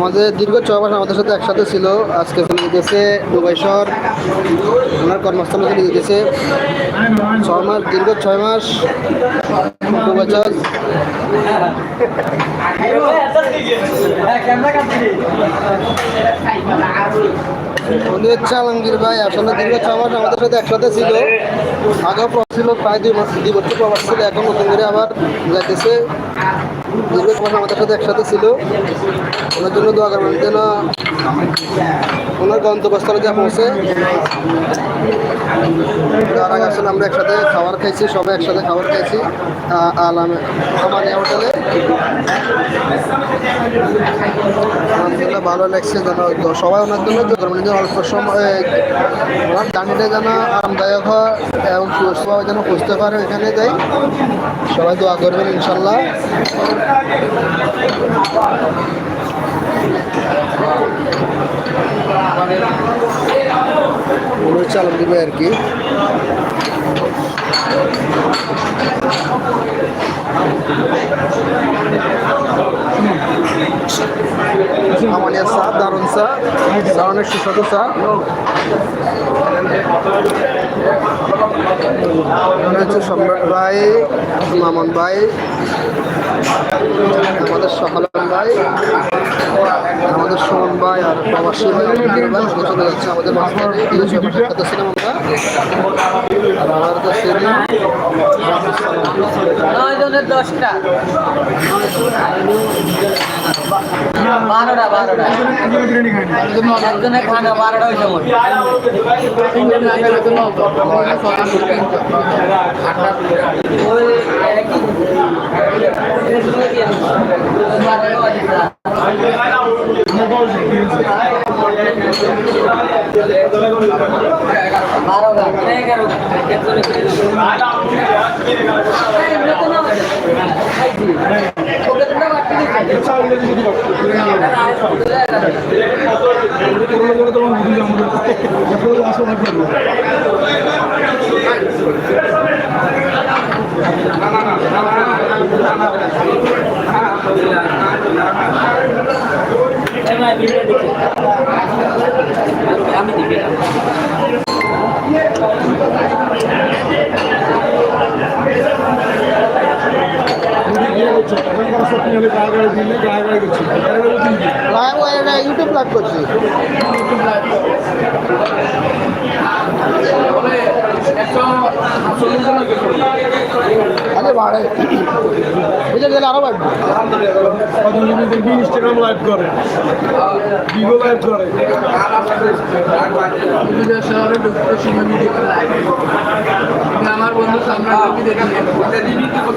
আমাদের দীর্ঘ ছয় মাস আমাদের সাথে একসাথে ছিল। আজকে চলে যেতেছে দুবাইশর ওনার কর্মস্থলে চলে যেতেছে ছয় মাস, দীর্ঘ ছয় মাস। উনি হচ্ছে আলমগীর ভাই আসলে দীর্ঘ ছ মাস আমাদের সাথে একসাথে ছিল। আগেও ছিল, প্রায় দুই মাস, দুই বছর প্রবাস ছিল। এখন নতুন করে আবার যাইতেছে। দীর্ঘ ছ মাস আমাদের সাথে একসাথে ছিল। ওনার জন্য দোয়া করবেন। যেন ওনার গন্তব্যস্থলে যা পৌঁছে তার আসলে আমরা একসাথে খাবার খাইছি, সবাই একসাথে খাবার খাইছি আলামে আমানিয়া হোটেলে। ভালো লাগছে যেন সবাই ওনার জন্য যেন অল্প সময়, ওনার যেন আরামদায়ক হয় এবং সুস্থভাবে যেন খুঁজতে পারে এখানে যাই। সবাই দোয়া করবেন ইনশাল্লাহ। হচ্ছে আলমগীর ভাই আর কি। আমানিয়া চা, দারুণ চা চা অনেক সুস্বাদু চা। মনে হচ্ছে সম্রাট ভাই, মামন ভাই। আমাদের সকালন ভাই আমাদের সুমন ভাই আর প্রবাসী ভাই যাচ্ছে আমাদের ছিলাম আমরা। জনের দশটা। বারোটা বারোটা। একজনের খানা বারোটা সময় ওই একই বারোটা এগারো একজনের আমি দিবি ইউটিউব লাইভ করছি আরে বাড়ে। বুঝে গেলে আরও বাড়বে। ইনস্টাগ্রাম লাইভ করে ভিগো লাইভ করে শহরে ঢুকতে সময় ভিডিও আমার বন্ধু সামনে দেখি কত